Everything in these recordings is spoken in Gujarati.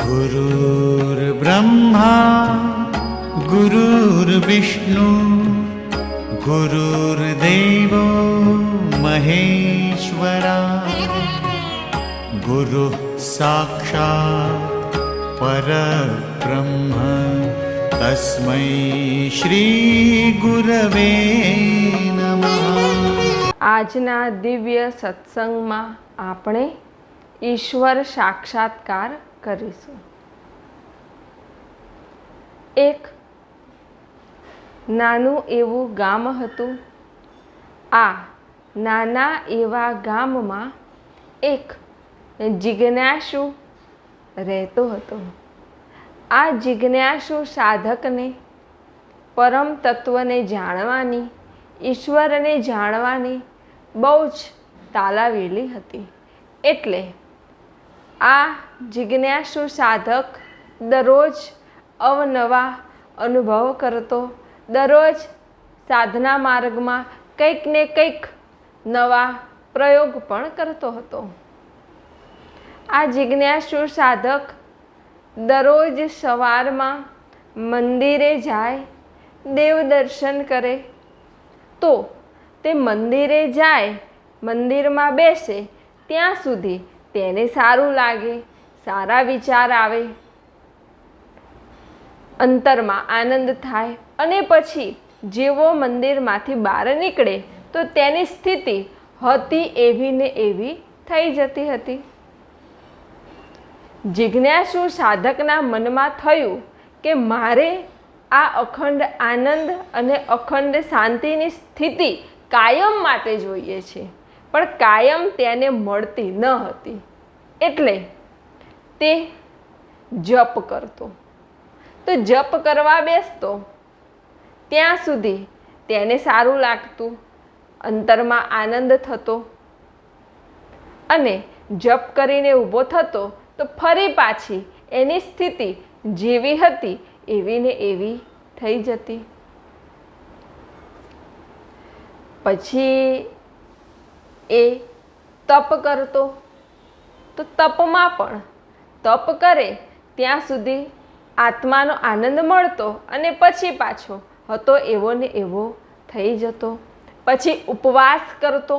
गुरुर्ब्रह्मा गुरुर्विष्णु गुरुर्देवो महेश्वरा गुरुः साक्षात् परब्रह्म तस्मै श्रीगुरवे नमः આજના દિવ્ય સત્સંગમાં આપણે ઈશ્વર સાક્ષાત્કાર કરીશું. એક, નાનું એવું ગામ હતું. આ, નાના એવા ગામમાં એક જિજ્ઞાસુ રહેતો હતો. આ જિજ્ઞાસુ સાધકને, પરમ તત્વને જાણવાની, ઈશ્વરને જાણવાની બહુ જ તાલાવેલી હતી. એટલે આ જિજ્ઞાસુ સાધક દરરોજ અવનવા અનુભવ કરતો, દરરોજ સાધના માર્ગમાં કંઈક ને કંઈક નવા પ્રયોગ પણ કરતો હતો. આ જિજ્ઞાસુ સાધક દરરોજ સવારમાં મંદિરે જાય, દેવ દર્શન કરે, તો તે મંદિરે જાય, મંદિરમાં બેસે, ત્યાં સુધી તેને સારું લાગે સારા વિચાર આવે, અંતરમાં આનંદ થાય અને પછી જેવો મંદિરમાંથી બહાર નીકળે, તો તેની સ્થિતિ હતી એવી ને એવી થઈ જતી હતી. જિજ્ઞાસુ સાધકના મનમાં થયું કે મારે આ અખંડ આનંદ અને અખંડ શાંતિની સ્થિતિ કાયમ માટે જોઈએ છે, પણ કાયમ તેને મળતી ન હતી. એટલે તે જપ કરતો. તો જપ કરવા બેસતો. ત્યાં સુધી તેને સારું લાગતું. અંતરમાં આનંદ થતો. અને જપ કરીને ઊભો થતો તો ફરી પાછી એની સ્થિતિ જેવી હતી, એવી ને એવી થઈ જતી. પછી એ તપ કરતો. તો તપમાં પણ તપ કરે, ત્યાં સુધી આત્માનો આનંદ મળતો અને પછી પાછો હતો એવો ને એવો થઈ જતો. પછી ઉપવાસ કરતો.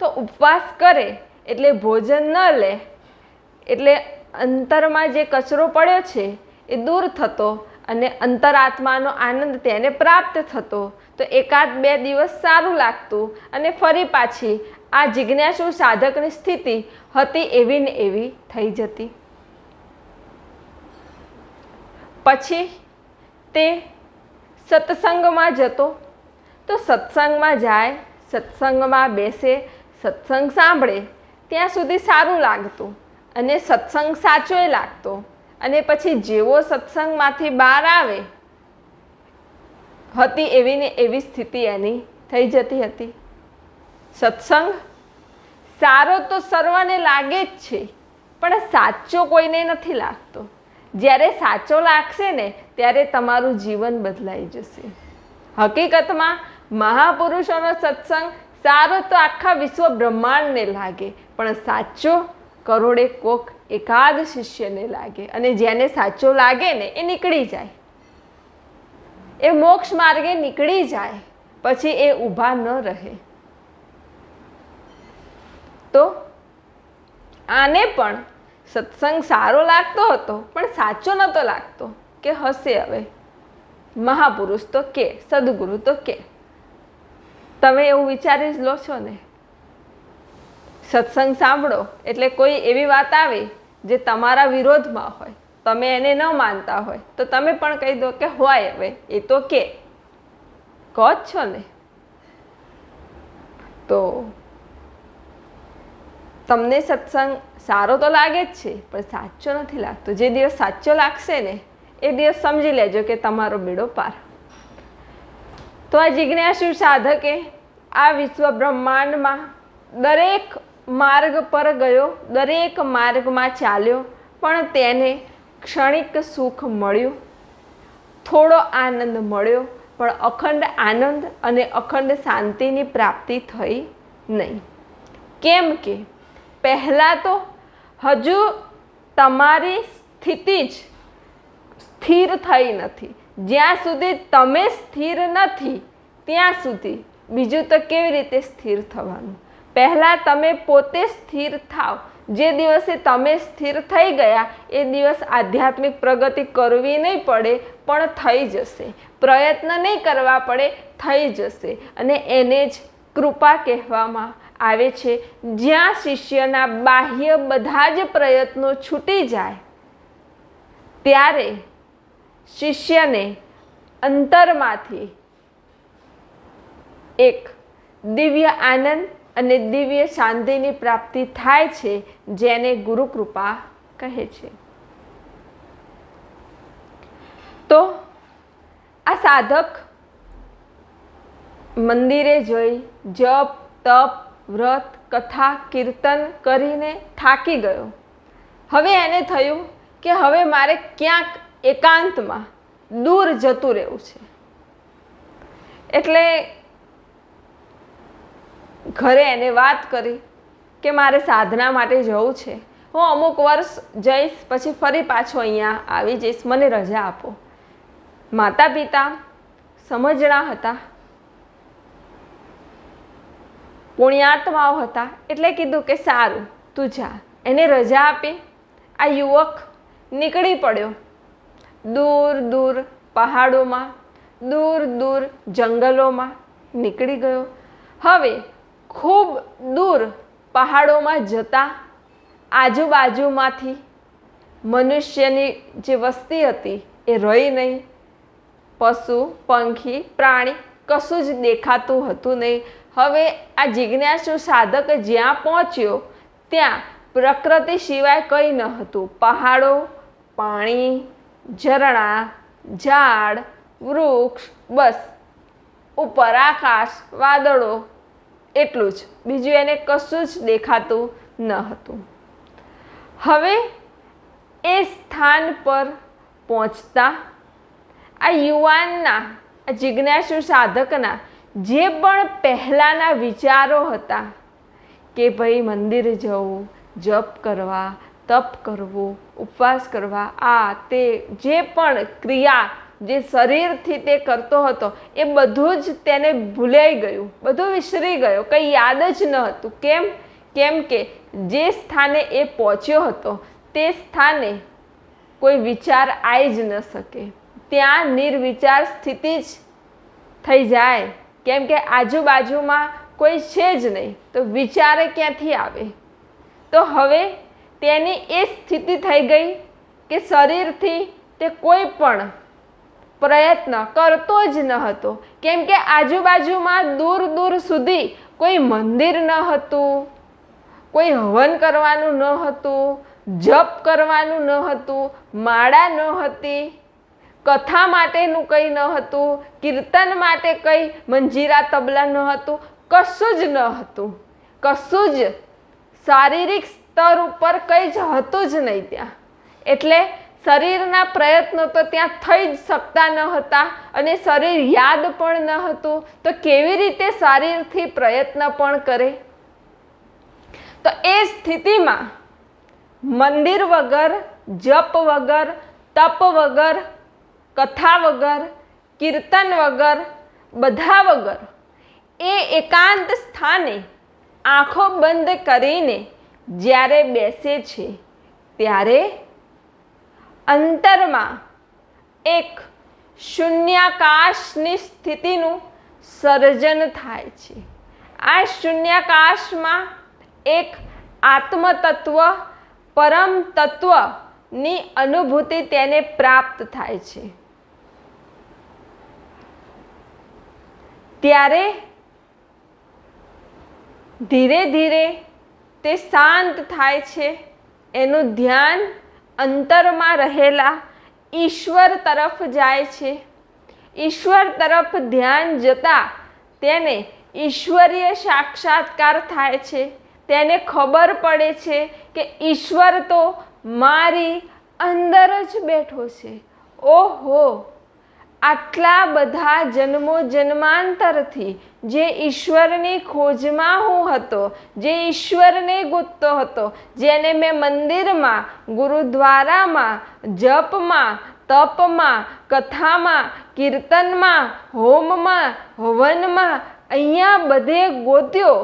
તો ઉપવાસ કરે એટલે ભોજન ન લે. એટલે અંતરમાં જે કચરો પડ્યો છે એ દૂર થતો અને અંતરાત્માનો આનંદ તેને પ્રાપ્ત થતો. તો એકાદ બે દિવસ સારું લાગતું અને ફરી પાછી આ જિજ્ઞાસુ સાધકની સ્થિતિ હતી એવી ને એવી થઈ જતી. પછી તે સત્સંગમાં જતો. તો સત્સંગમાં જાય, સત્સંગમાં બેસે, સત્સંગ સાંભળે, ત્યાં સુધી સારું લાગતું અને સત્સંગ સાચોય લાગતો. અને પછી જેવો સત્સંગમાંથી બહાર આવે, હતી એવી ને એવી સ્થિતિ એની થઈ જતી હતી. સત્સંગ સારો તો સર્વને લાગે જ છે, પણ સાચો કોઈને નથી લાગતો. જ્યારે સાચો લાગશે ને, ત્યારે તમારું જીવન બદલાઈ જશે. હકીકતમાં, મહાપુરુષોનો સત્સંગ સારો તો આખા વિશ્વ બ્રહ્માંડને લાગે, પણ સાચો કરોડે કોક એકાદ શિષ્યને લાગે અને જેને સાચો લાગે ને, એ નીકળી જાય. એ મોક્ષ માર્ગે નીકળી જાય, પછી એ ઊભા ન રહે. તો આને પણ સત્સંગ સારો લાગતો હતો, પણ સાચો નહોતો લાગતો. કે હશે હવે? મહાપુરુષ તો કે, સદગુરુ તો કે. તમે એવું વિચારી જ લો છો ને. સત્સંગ સાંભળો, એટલે કોઈ એવી વાત આવે જે તમારા વિરોધમાં હોય. તમે એને ન માનતા હોય. તો તમે પણ કહી દો કે હોય હવે, એ તો કે. કહો જ છો ને. તો તમને સત્સંગ સારો તો લાગે જ છે, પણ સાચો નથી લાગતો. જે દિવસ સાચો લાગશે ને, એ દિવસ સમજી લેજો કે તમારો બેડો પાર. તો આ જિજ્ઞાસુ સાધકે આ વિશ્વ બ્રહ્માંડમાં દરેક માર્ગ પર ગયો, દરેક માર્ગમાં ચાલ્યો, પણ તેને ક્ષણિક સુખ મળ્યું. થોડો આનંદ મળ્યો, પણ અખંડ આનંદ અને અખંડ શાંતિની પ્રાપ્તિ થઈ નહીં. કેમ કે પહેલાં તો હજુ તમારી સ્થિતિ જ સ્થિર થઈ નથી. જ્યાં સુધી તમે સ્થિર નથી, ત્યાં સુધી બીજું તો કેવી રીતે સ્થિર થવાનું? પહેલાં તમે પોતે સ્થિર થાવ. જે દિવસે તમે સ્થિર થઈ ગયા, એ દિવસ આધ્યાત્મિક પ્રગતિ કરવી નહીં પડે, પણ થઈ જશે. પ્રયત્ન નહીં કરવા પડે, થઈ જશે. અને એને જ કૃપા કહેવામાં આવે છે, જ્યાં શિષ્યના બાહ્ય બધા જ પ્રયત્નો છૂટી જાય. ત્યારે શિષ્યને અંતરમાંથી એક દિવ્ય આનંદ અને દિવ્ય શાંતિની પ્રાપ્તિ થાય છે, જેને ગુરુકૃપા કહે છે. તો આ સાધક મંદિરે જઈ જપ, તપ વ્રત, કથા, કીર્તન કરીને થાકી ગયો. હવે એને થયું કે હવે મારે ક્યાંક એકાંતમાં દૂર જતું રહેવું છે. એટલે ઘરે એને વાત કરી કે મારે સાધના માટે જવું છે. હું અમુક વર્ષ જઈશ, પછી ફરી પાછો અહીંયા આવી જઈશ. મને રજા આપો. માતા પિતા સમજણા હતા. પુણ્યાત્માઓ હતા એટલે કીધું કે સારું, તું જા. એને રજા આપી. આ યુવક નીકળી પડ્યો. દૂર દૂર પહાડોમાં, દૂર દૂર જંગલોમાં નીકળી ગયો. હવે ખૂબ દૂર પહાડોમાં જતાં આજુબાજુમાંથી મનુષ્યની જે વસ્તી હતી એ રહી નહીં. પશુ, પંખી, પ્રાણી કશું જ દેખાતું હતું નહીં. હવે આ જિજ્ઞાસુ સાધક જ્યાં પહોંચ્યો, ત્યાં પ્રકૃતિ સિવાય કંઈ ન હતું. પહાડો, પાણી, ઝરણા, ઝાડ, વૃક્ષ, બસ. ઉપર આકાશ, વાદળો, એટલું જ. બીજું એને કશું જ દેખાતું ન હતું. હવે એ સ્થાન પર પહોંચતા આ યુવાનના જિજ્ઞાસુ સાધકના જે પણ પહેલાંના વિચારો હતા કે ભાઈ મંદિર જવું, જપ કરવા, તપ કરવું, ઉપવાસ કરવા, આ, તે, જે પણ ક્રિયા જે શરીરથી તે કરતો હતો, એ બધું જ તેને ભૂલાઈ ગયું, બધું વિસરી ગયો, કંઈ યાદ જ ન હતું. કેમ? કેમ કે જે સ્થાને એ પહોંચ્યો હતો, તે સ્થાને કોઈ વિચાર આવી જ ન શકે. ત્યાં નિર્વિચાર સ્થિતિ જ થઈ જાય. કેમ કે આજુબાજુમાં કોઈ છે જ નહીં. તો વિચારે ક્યાંથી આવે? તો હવે તેની એ સ્થિતિ થઈ ગઈ કે શરીરથી તે કોઈ પણ પ્રયત્ન કરતો જ ન હતો. કેમ કે આજુબાજુમાં દૂર દૂર સુધી કોઈ મંદિર ન હતું, કોઈ હવન કરવાનું ન હતું, જપ કરવાનું ન હતું, માળા ન હતી. કથા માટેનું કંઈ ન હતું, કીર્તન માટે કંઈ મંજીરા તબલા ન હતું, કશું જ ન હતું. કશું જ શારીરિક સ્તર ઉપર કંઈ જ હતું જ નહીં ત્યાં. એટલે શરીરના પ્રયત્નો તો ત્યાં થઈ જ શકતા ન હતા અને શરીર યાદ પણ ન હતું. તો કેવી રીતે શરીરથી પ્રયત્ન પણ કરે? તો એ સ્થિતિમાં મંદિર વગર, જપ વગર, તપ વગર કથા વગર, કીર્તન વગર, બધા વગર એ એકાંત સ્થાને આંખો બંધ કરીને જ્યારે બેસે છે, ત્યારે અંતરમાં એક શૂન્યાકાશની સ્થિતિનું સર્જન થાય છે. આ શૂન્યાકાશમાં એક આત્મતત્વ, પરમ તત્વની અનુભૂતિ તેને પ્રાપ્ત થાય છે. ત્યારે ધીરે ધીરે તે શાંત થાય છે. એનું ધ્યાન અંતરમાં રહેલા ઈશ્વર તરફ જાય છે. ઈશ્વર તરફ ધ્યાન જતાં તેને ઈશ્વરીય સાક્ષાત્કાર થાય છે. તેને ખબર પડે છે કે ઈશ્વર તો મારી અંદર જ બેઠો છે. ઓહો! આટલા બધા જન્મો જન્માંતરથી જે ઈશ્વરની ખોજમાં હું હતો, જે ઈશ્વરને ગોતતો હતો, જેને મેં મંદિરમાં, ગુરુદ્વારામાં, જપમાં, તપમાં, કથામાં, કીર્તનમાં, હોમમાં, હવનમાં અહીંયા બધે ગોત્યો.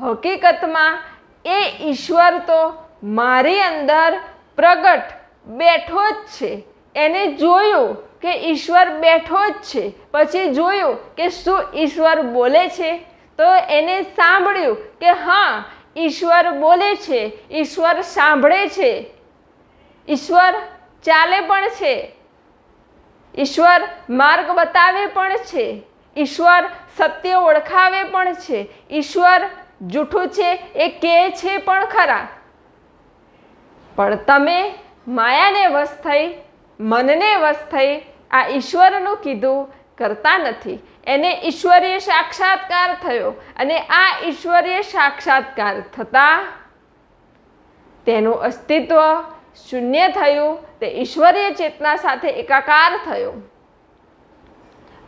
હકીકતમાં એ ઈશ્વર તો મારી અંદર પ્રગટ બેઠો જ છે. એને જોયું કે ઈશ્વર બેઠો જ છે. પછી જોયું કે શું ઈશ્વર બોલે છે? તો એને સાંભળ્યું કે હા, ઈશ્વર બોલે છે. ઈશ્વર સાંભળે છે. ઈશ્વર ચાલે પણ છે. ઈશ્વર માર્ગ બતાવે પણ છે. ઈશ્વર સત્ય ઓળખાવે પણ છે. ઈશ્વર જૂઠું છે એ કહે છે પણ ખરા. પણ તમે માયાને વશ થઈ, મનને વશ થઈ આ ઈશ્વરનું કીધું કરતા નથી. એને ઈશ્વરીય સાક્ષાત્કાર થયો અને આ ઈશ્વરીય સાક્ષાત્કાર થતાં તેનું અસ્તિત્વ શૂન્ય થયું, તે ઈશ્વરીય ચેતના સાથે એકાકાર થયો.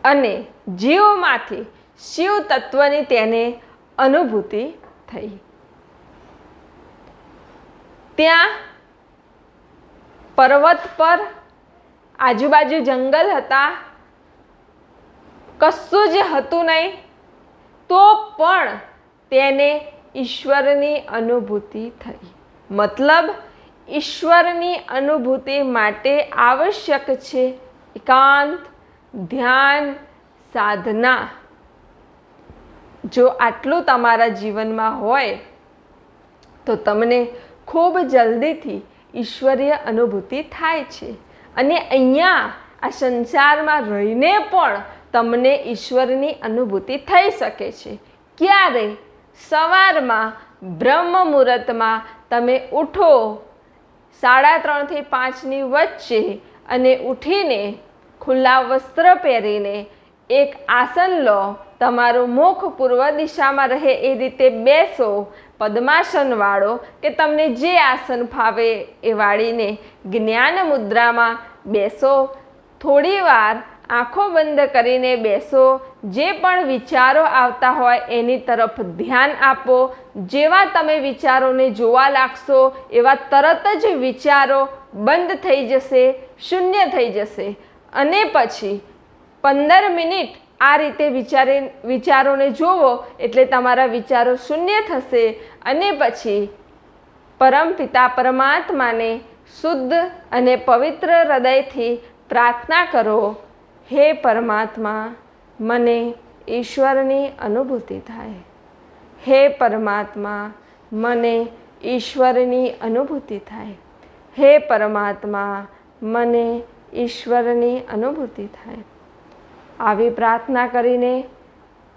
અને જીવમાંથી શિવ તત્વની તેને અનુભૂતિ થઈ. ત્યાં પર્વત પર આજુબાજુ જંગલ હતા. કશું જ હતું નહીં. તો પણ તેને ઈશ્વરની અનુભૂતિ થઈ. મતલબ, ઈશ્વરની અનુભૂતિ માટે આવશ્યક છે એકાંત, ધ્યાન, સાધના. જો આટલું તમારા જીવનમાં હોય, તો તમને ખૂબ જલ્દીથી ઈશ્વરીય અનુભૂતિ થાય છે. અને અહીંયા આ સંસારમાં રહીને પણ તમને ઈશ્વરની અનુભૂતિ થઈ શકે છે. ક્યારે સવારમાં બ્રહ્મ મુહૂર્તમાં તમે ઉઠો સાડા ત્રણથી પાંચની વચ્ચે અને ઉઠીને ખુલ્લા વસ્ત્ર પહેરીને એક આસન લો. તમારું મુખ પૂર્વ દિશામાં રહે એ રીતે બેસો પદ્માસન વાળો કે તમને જે આસન ફાવે એ વાળીને જ્ઞાન મુદ્રામાં બેસો, થોડી વાર આંખો બંધ કરીને બેસો. જે પણ વિચારો આવતા હોય એની તરફ ધ્યાન આપો. જેવા તમે વિચારોને જોવા લાગશો, એવા તરત જ વિચારો બંધ થઈ જશે, શૂન્ય થઈ જશે. અને પછી પંદર મિનિટ આ રીતે વિચારે વિચારોને જોવો એટલે તમારા વિચારો શૂન્ય થશે અને પછી પરમપિતા પરમાત્માને શુદ્ધ અને પવિત્ર હૃદયથી પ્રાર્થના કરો, હે પરમાત્મા, મને ઈશ્વરની અનુભૂતિ થાય. હે પરમાત્મા, મને ઈશ્વરની અનુભૂતિ થાય. હે પરમાત્મા, મને ઈશ્વરની અનુભૂતિ થાય. આવી પ્રાર્થના કરીને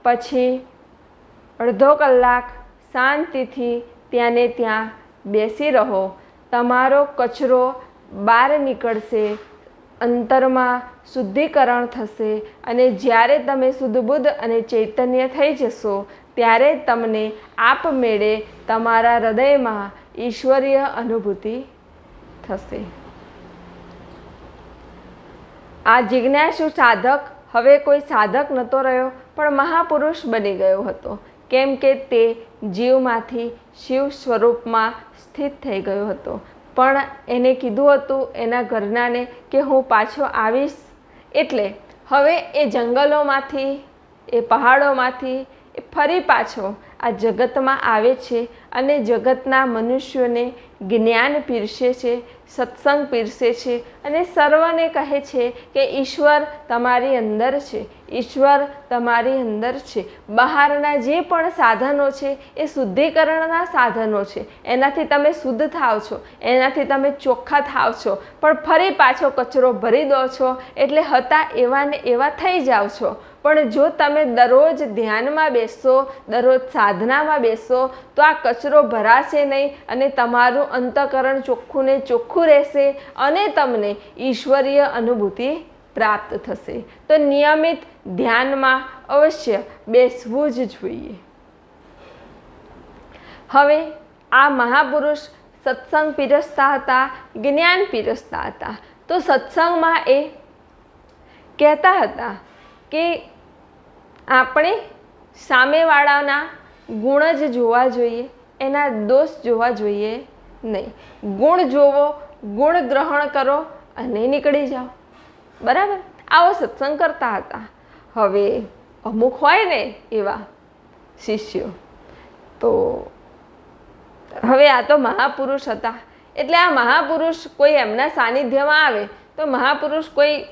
પછી અડધો કલાક શાંતિથી ત્યાંને ત્યાં બેસી રહો. તમારો કચરો બહાર નીકળશે, અંતરમાં શુદ્ધિકરણ થશે અને જ્યારે તમે શુદ્ધબુદ્ધ અને ચૈતન્ય થઈ જશો, ત્યારે તમને આપમેળે તમારા હૃદયમાં ઈશ્વરીય અનુભૂતિ થશે. આ જિજ્ઞાસુ સાધક હવે કોઈ સાધક નહોતો રહ્યો, પણ મહાપુરુષ બની ગયો હતો. કેમ કે તે જીવમાંથી શિવ સ્વરૂપમાં સ્થિત થઈ ગયો હતો. પણ એને કીધું હતું એના ઘરનાને કે હું પાછો આવીશ. એટલે હવે એ જંગલોમાંથી, એ પહાડોમાંથી, એ ફરી પાછો આ જગતમાં આવે છે અને જગતના મનુષ્યોને જ્ઞાન પીરસે છે સત્સંગ પીરસે છે અને સર્વને કહે છે કે ઈશ્વર તમારી અંદર છે. ઈશ્વર તમારી અંદર છે. બહારના જે પણ સાધનો છે એ શુદ્ધિકરણના સાધનો છે. એનાથી તમે શુદ્ધ થાવ છો. એનાથી તમે ચોખ્ખા થાવ છો. પણ ફરી પાછો કચરો ભરી દો છો એટલે હતા એવા ને એવા થઈ જાઓ છો. પણ જો તમે દરરોજ ધ્યાનમાં બેસશો, દરરોજ સાધનામાં બેસો તો આ કચરો ભરાશે નહીં અને તમારું અંતકરણ ચોખ્ખું ને ચોખ્ખું રહેશે અને તમને ઈશ્વરીય અનુભૂતિ પ્રાપ્ત થશે. તો નિયમિત ધ્યાનમાં અવશ્ય બેસવું જ જોઈએ. હવે આ મહાપુરુષ સત્સંગ પીરસતા હતા, જ્ઞાન પીરસતા હતા. તો સત્સંગમાં એ કહેતા હતા કે આપણે સામેવાળાના ગુણ જ જોવા જોઈએ, એના દોષ જોવા જોઈએ નહીં. ગુણ જોવો ગુણ ગ્રહણ કરો અને નીકળી જાઓ. બરાબર? આવો સત્સંગ કરતા હતા. હવે અમુક હોય ને એવા શિષ્યો. તો હવે આ તો મહાપુરુષ હતા. એટલે આ મહાપુરુષ કોઈ એમના સાનિધ્યમાં આવે તો મહાપુરુષ કોઈ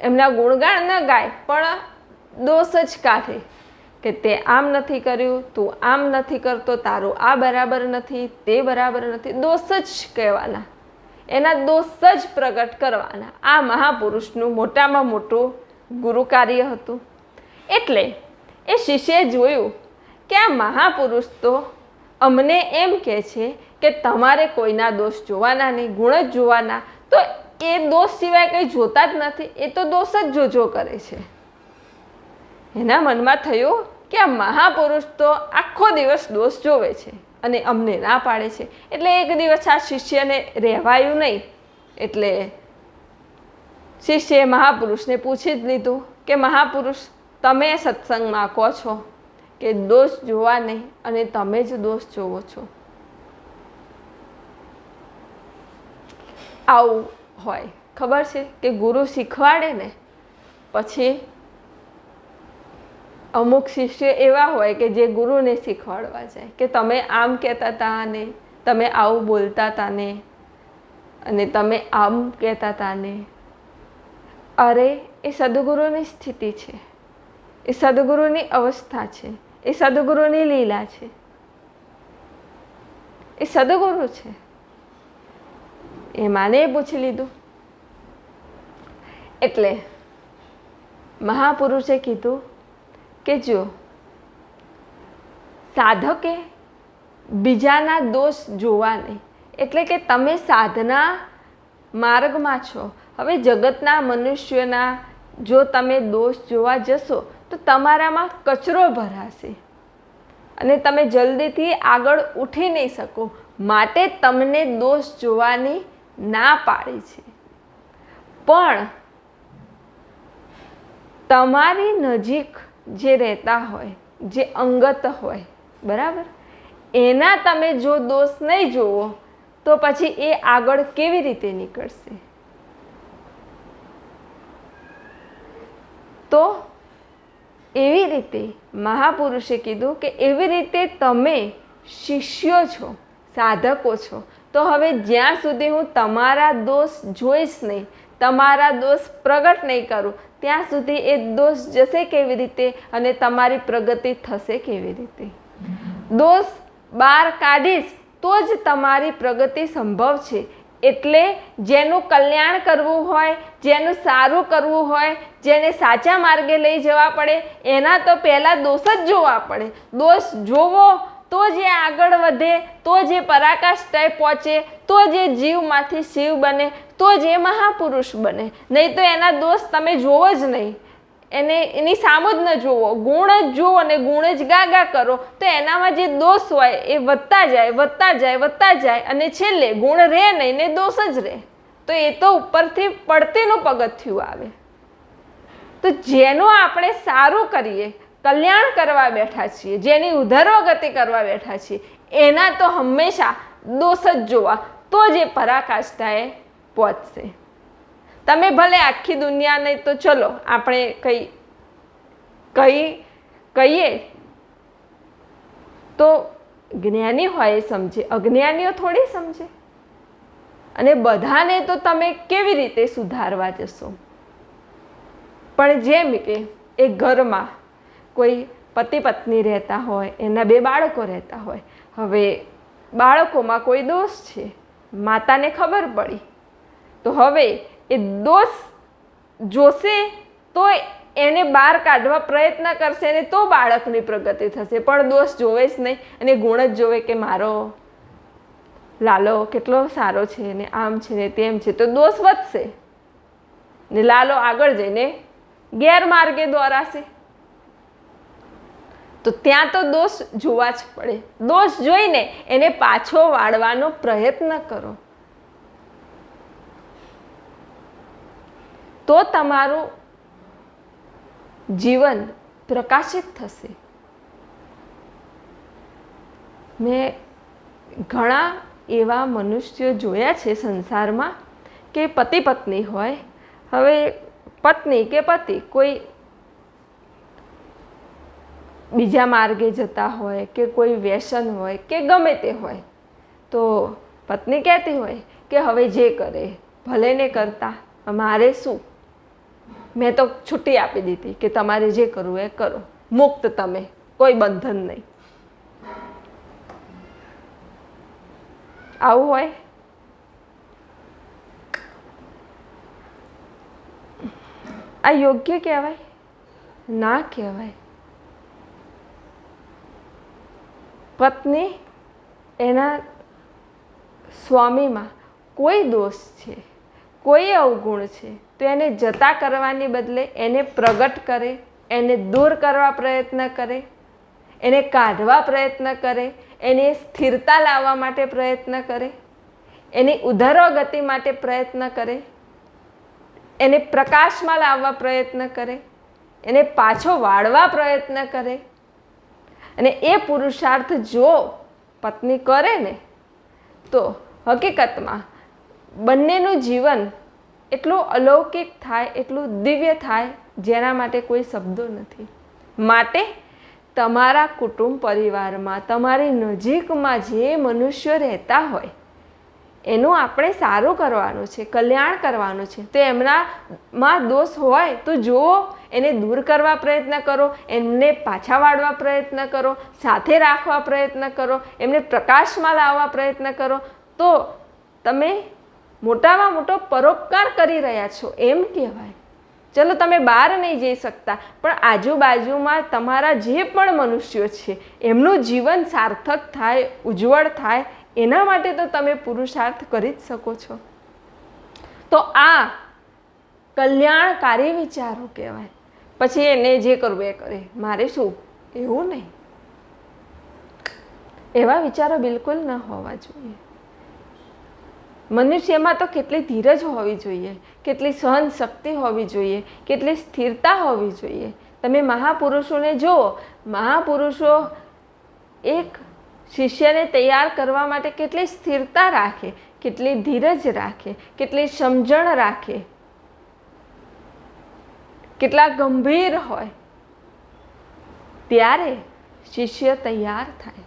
એમના ગુણગાન ન ગાય, પણ દોષ જ કાઢે કે તે આમ નથી કર્યું, તું આમ નથી કરતો, તારું આ બરાબર નથી, તે બરાબર નથી. દોષ જ કહેવાના. એના દોષ જ પ્રગટ કરવાના. આ મહાપુરુષનું મોટામાં મોટું ગુરુ કાર્ય હતું. એટલે એ શિષ્યે જોયું કે આ મહાપુરુષ તો અમને એમ કહે છે કે તમારે કોઈના દોષ જોવાના નહીં, ગુણ જ જોવાના. તો એ દોષ સિવાય કંઈ જોતા જ નથી, એ તો દોષ જ જોજો કરે છે. એના મનમાં થયું કે આ મહાપુરુષ તો આખો દિવસ દોષ જોવે છે. અને અમને ના પાડે છે. એટલે એક દિવસ આ શિષ્યને રહેવાયું નહીં. એટલે શિષ્યએ મહાપુરુષને પૂછી જ લીધું કે, મહાપુરુષ, તમે સત્સંગમાં કહો છો કે દોષ જોવા નહીં અને તમે જ દોષ જોવો છો. આવું હોય. ખબર છે કે ગુરુ શીખવાડે ને, પછી અમુક શિષ્ય એવા હોય કે જે ગુરુને શીખવાડવા જાય કે તમે આમ કહેતા હતા ને, તમે આવું બોલતા હતા ને, અને તમે આમ કહેતા હતા ને. અરે, એ સદગુરુની સ્થિતિ છે. એ સદગુરુની અવસ્થા છે. એ સદગુરુની લીલા છે. એ સદગુરુ છે. એ માને પૂછી લીધું. એટલે મહાપુરુષે કીધું કે જો? સાધકે બીજાના દોષ જોવા નહીં. એટલે કે તમે સાધના માર્ગમાં છો. હવે જગતના મનુષ્યના જો તમે દોષ જોવા જશો, તો તમારામાં કચરો ભરાશે. અને તમે જલ્દીથી આગળ ઉઠી નહીં શકો. માટે તમને દોષ જોવાની ના પાડી છે. પણ તમારી નજીક જે રહેતા હોય, જે અંગત હોય, બરાબર? એના તમે જો દોષ નહીં જુઓ, તો પછી એ આગળ કેવી રીતે નીકળશે? તો એવી રીતે મહાપુરુષે કીધું કે એવી રીતે તમે શિષ્યો છો, સાધકો છો. તો હવે જ્યાં સુધી હું તમારા દોષ જોઈશ નહીં તમારા દોષ પ્રગટ નહીં કરું. ત્યાં સુધી એ દોષ જશે કેવી રીતે અને તમારી પ્રગતિ થશે કેવી રીતે? દોષ બહાર કાઢીશ તો જ તમારી પ્રગતિ સંભવ છે. એટલે જેનું કલ્યાણ કરવું હોય, જેનું સારું કરવું હોય, જેને સાચા માર્ગે લઈ જવા પડે, એના તો પહેલાં દોષ જ જોવા પડે. દોષ જોવો તો જે આગળ વધે, તો જે પરાકાષ્ઠાએ પહોંચે, તો જે જીવમાંથી શિવ બને તો જ એ મહાપુરુષ બને. નહીં તો એના દોષ તમે જોવો જ નહીં. એને એની સામુ જ ન જોવો. ગુણ જ જુઓ અને ગુણ જ ગાગા કરો. તો એનામાં જે દોષ હોય એ વધતા જાય વધતા જાય વધતા જાય અને છેલ્લે ગુણ રહે નહીં ને દોષ જ રહે. તો એ તો ઉપરથી પડતીનું પગથિયું આવે. તો જેનું આપણે સારું કરીએ, કલ્યાણ કરવા બેઠા છીએ, જેની ઉધરોગતિ કરવા બેઠા છીએ, એના તો હંમેશા દોષ જ જોવા. તો જ એ પરાકાષ્ઠાએ પહોંચશે તમે ભલે આખી દુનિયાને તો ચલો, આપણે કઈ કઈ કહીએ. તો જ્ઞાની હોય સમજે, અજ્ઞાનીઓ થોડી સમજે. અને બધાને તો તમે કેવી રીતે સુધારવા જશો? પણ જેમ કે એ ઘરમાં કોઈ પતિ પત્ની રહેતા હોય, એના બે બાળકો રહેતા હોય, હવે બાળકોમાં કોઈ દોષ છે. માતાને ખબર પડી. તો હવે એ દોષ જોશે તો એને બહાર કાઢવા પ્રયત્ન કરશે ને તો બાળકની પ્રગતિ થશે. પણ દોષ જોવે જ નહીં અને ગુણ જ જોવે કે મારો લાલો કેટલો સારો છે ને આમ છે ને તેમ છે. તો દોષ વધશે ને લાલો આગળ જઈને ગેરમાર્ગે દોરાશે. તો ત્યાં તો દોષ જોવા જ પડે. દોષ જોઈને એને પાછો વાળવાનો પ્રયત્ન કરો. તો તમારું જીવન પ્રકાશિત થશે. મેં ઘણા એવા મનુષ્યો જોયા છે સંસારમાં કે પતિ પત્ની હોય. હવે પત્ની કે પતિ કોઈ બીજા માર્ગે જતા હોય કે કોઈ વ્યસન હોય કે ગમે તે હોય, તો પત્ની કહેતી હોય કે હવે જે કરે, ભલે ને કરતા મારે શું? મેં તો છુટ્ટી આપી દીધી કે તમારે જે કરવું એ કરો. મુક્ત તમે. કોઈ બંધન નહીં. આવું હોય? આ યોગ્ય કહેવાય? ના કહેવાય. પત્ની એના સ્વામીમાં કોઈ દોષ છે, કોઈ અવગુણ છે. તો એને જતા કરવાની બદલે એને પ્રગટ કરે, એને દૂર કરવા પ્રયત્ન કરે, એને કાઢવા પ્રયત્ન કરે, એની સ્થિરતા લાવવા માટે પ્રયત્ન કરે, એની ઉધર્વ ગતિ માટે પ્રયત્ન કરે, એને પ્રકાશમાં લાવવા પ્રયત્ન કરે, એને પાછો વાળવા પ્રયત્ન કરે. અને એ પુરુષાર્થ જો પત્ની કરે ને, તો હકીકતમાં બંનેનું જીવન એટલું અલૌકિક થાય, એટલું દિવ્ય થાય, જેના માટે કોઈ શબ્દો નથી. માટે તમારા કુટુંબ પરિવારમાં, તમારી નજીકમાં જે મનુષ્યો રહેતા હોય, એનું આપણે સારું કરવાનું છે, કલ્યાણ કરવાનું છે. તો એમનામાં દોષ હોય તો જુઓ, એને દૂર કરવા પ્રયત્ન કરો, એમને પાછા વાળવા પ્રયત્ન કરો, સાથે રાખવા પ્રયત્ન કરો, એમને પ્રકાશમાં લાવવા પ્રયત્ન કરો. તો તમે મોટામાં મોટો પરોપકાર કરી રહ્યા છો, એમ કહેવાય. ચલો તમે બહાર નહીં જઈ શકતા, પણ આજુબાજુમાં તમારા જે પણ મનુષ્યો છે, એમનું જીવન સાર્થક થાય, ઉજ્જવળ થાય, એના માટે તો તમે પુરુષાર્થ કરી જ શકો છો. તો આ કલ્યાણકારી વિચારો કહેવાય. પછી એને જે કરવું એ કરે. મારે શું? એવું નહીં. એવા વિચારો બિલકુલ ન હોવા જોઈએ. મનુષ્યમાં તો કેટલી ધીરજ હોવી જોઈએ, કેટલી સહન શક્તિ હોવી જોઈએ, કેટલી સ્થિરતા હોવી જોઈએ. તમે મહાપુરુષોને જુઓ, મહાપુરુષો એક શિષ્યને તૈયાર કરવા માટે કેટલી સ્થિરતા રાખે, કેટલી ધીરજ રાખે, કેટલી સમજણ રાખે. કેટલા ગંભીર હોય. ત્યારે શિષ્ય તૈયાર થાય.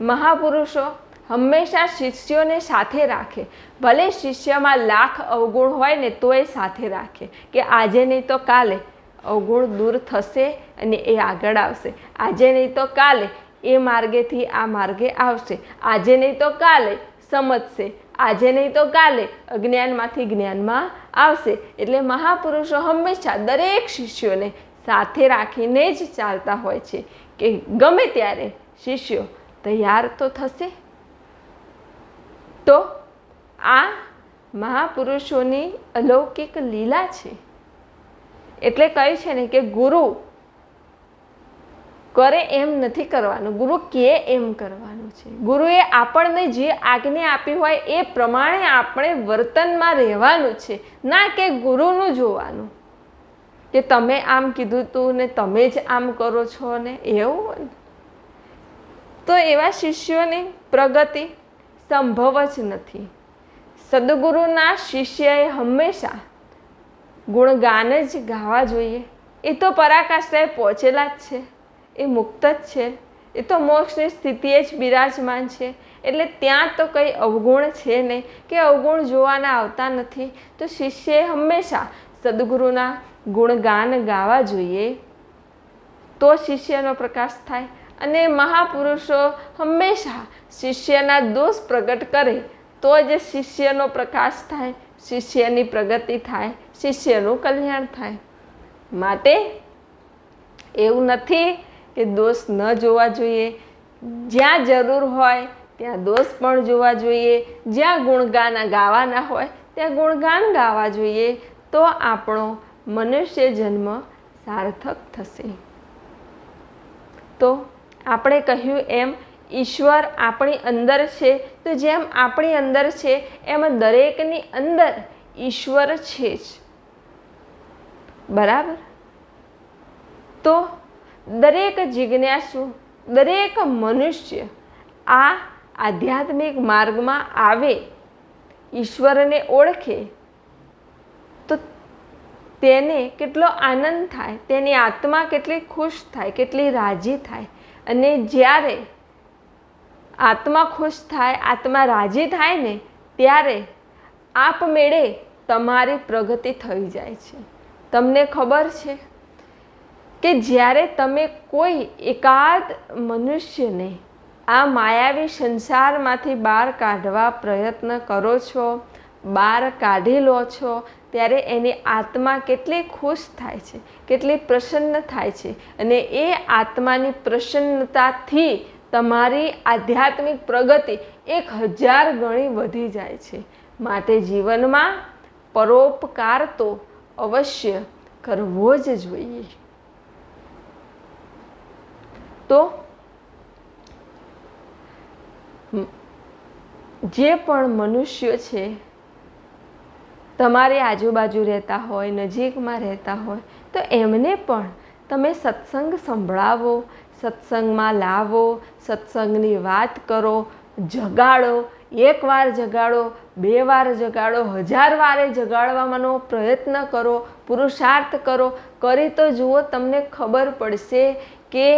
મહાપુરુષો હંમેશા શિષ્યોને સાથે રાખે. ભલે શિષ્યમાં લાખ અવગુણ હોય ને તો એ સાથે રાખે કે આજે નહીં તો કાલે અવગુણ દૂર થશે અને એ આગળ આવશે. આજે નહીં તો કાલે એ માર્ગેથી આ માર્ગે આવશે. આજે નહીં તો કાલે સમજશે. આજે નહીં તો કાલે અજ્ઞાનમાંથી જ્ઞાનમાં આવશે. એટલે મહાપુરુષો હંમેશા દરેક શિષ્યોને સાથે રાખીને જ ચાલતા હોય છે કે ગમે ત્યારે શિષ્યો તૈયાર તો થશે તો આ મહાપુરુષોની અલૌકિક લીલા છે. એટલે કહ્યું છે ને કે ગુરુ કરે એમ નથી કરવાનું. ગુરુ કે એમ કરવાનું છે. ગુરુએ આપણને જે આજ્ઞા આપી હોય એ પ્રમાણે આપણે વર્તનમાં રહેવાનું છે. ના કે ગુરુનું જોવાનું. કે તમે આમ કીધું તું ને તમે જ આમ કરો છો ને એવું તો એવા શિષ્યોની પ્રગતિ સંભવ જ નથી. સદગુરુના શિષ્યએ હંમેશા ગુણગાન જ ગાવા જોઈએ. એ તો પરાકાષ્ઠાએ પહોંચેલા જ છે. એ મુક્ત જ છે. એ તો મોક્ષની સ્થિતિએ જ બિરાજમાન છે. એટલે ત્યાં તો કંઈ અવગુણ છે નહીં કે અવગુણ જોવાના આવતા નથી. તો શિષ્યએ હંમેશા સદગુરુના ગુણગાન ગાવા જોઈએ. તો શિષ્યનો પ્રકાશ થાય. અને મહાપુરુષો હંમેશા શિષ્યના દોષ પ્રગટ કરે, તો જ શિષ્યનો પ્રકાશ થાય, શિષ્યની પ્રગતિ થાય, શિષ્યનું કલ્યાણ થાય. માટે એવું નથી કે દોષ ન જોવા જોઈએ. જ્યાં જરૂર હોય, ત્યાં દોષ પણ જોવા જોઈએ. જ્યાં ગુણગાન ગાવાના હોય, ત્યાં ગુણગાન ગાવા જોઈએ. તો આપણો મનુષ્ય જન્મ સાર્થક થશે. તો આપણે કહ્યું એમ, ઈશ્વર આપણી અંદર છે. તો જેમ આપણી અંદર છે, એમ દરેકની અંદર ઈશ્વર છે જ. બરાબર? તો દરેક જિજ્ઞાસુ, દરેક મનુષ્ય આ આધ્યાત્મિક માર્ગમાં આવે, ઈશ્વરને ઓળખે, તો તેને કેટલો આનંદ થાય, તેની આત્મા કેટલી ખુશ થાય, કેટલી રાજી થાય અને જ્યારે આત્મા ખુશ થાય, આત્મા રાજી થાય ને, ત્યારે આપમેળે તમારી પ્રગતિ થઈ જાય છે. તમને ખબર છે કે જ્યારે તમે કોઈ એકાદ મનુષ્યને આ માયાવી સંસારમાંથી બહાર કાઢવા પ્રયત્ન કરો છો, બહાર કાઢી લો છો, ત્યારે એની આત્મા કેટલી ખુશ થાય છે. કેટલી પ્રસન્ન થાય છે. અને એ આત્માની પ્રસન્નતાથી તમારી આધ્યાત્મિક પ્રગતિ એક હજાર ગણી વધી જાય છે. માટે જીવનમાં પરોપકાર તો અવશ્ય કરવો જ જોઈએ. તો જે પણ મનુષ્ય છે, તમારી આજુબાજુ રહેતા હોય, નજીકમાં રહેતા હોય તો એમને પણ તમે સત્સંગ સંભળાવો, સત્સંગમાં લાવો, સત્સંગની વાત કરો, જગાડો એક વાર જગાડો બે વાર જગાડો, હજાર વારે જગાડવાનો પ્રયત્ન કરો, પુરુષાર્થ કરો. કરી તો જુઓ તમને ખબર પડશે કે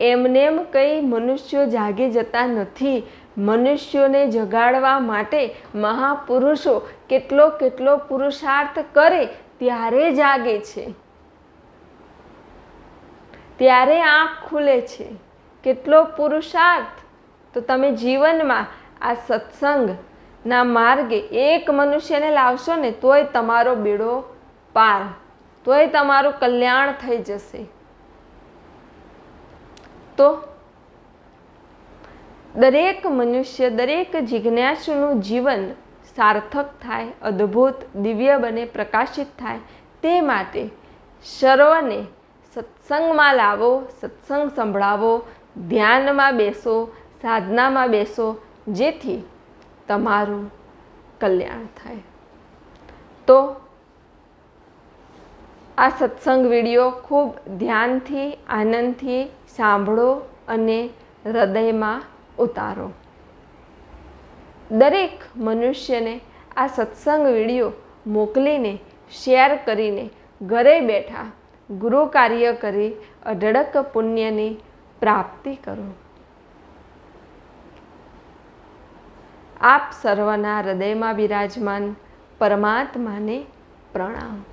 એમનેમ કંઈ મનુષ્યો જાગી જતા નથી. મનુષ્યોને જગાડવા માટે મહાપુરુષો કેટલો કેટલો પુરુષાર્થ કરે ત્યારે જાગે છે. ત્યારે આંખ ખુલે છે. કેટલો પુરુષાર્થ. તો તમે જીવનમાં આ સત્સંગના માર્ગે એક મનુષ્યને લાવશો ને તોય તમારો બેડો પાર, તોય તમારું કલ્યાણ થઈ જશે. તો દરેક મનુષ્ય, દરેક જિજ્ઞાસુનું જીવન સાર્થક થાય, અદ્ભુત, દિવ્ય બને, પ્રકાશિત થાય તે માટે સર્વને સત્સંગમાં લાવો, સત્સંગ સંભળાવો, ધ્યાનમાં બેસો, સાધનામાં બેસો, જેથી તમારું કલ્યાણ થાય. તો આ સત્સંગ વીડિયો ખૂબ ધ્યાનથી, આનંદથી સાંભળો અને હૃદયમાં ઉતારો. દરેક મનુષ્યને આ સત્સંગ વીડિયો મોકલીને, શેર કરીને ઘરે બેઠા ગુરુ કાર્ય કરી અઢળક પુણ્યની પ્રાપ્તિ કરો. આપ સર્વના હૃદયમાં બિરાજમાન પરમાત્માને પ્રણામ.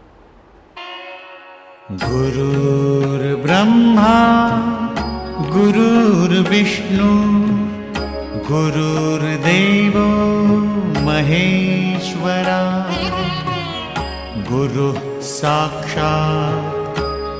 ગુરુર બ્રહ્મા, ગુરુર વિષ્ણુ ગુરુર્દેવ મહેશ્વરા, ગુરુ સાક્ષાત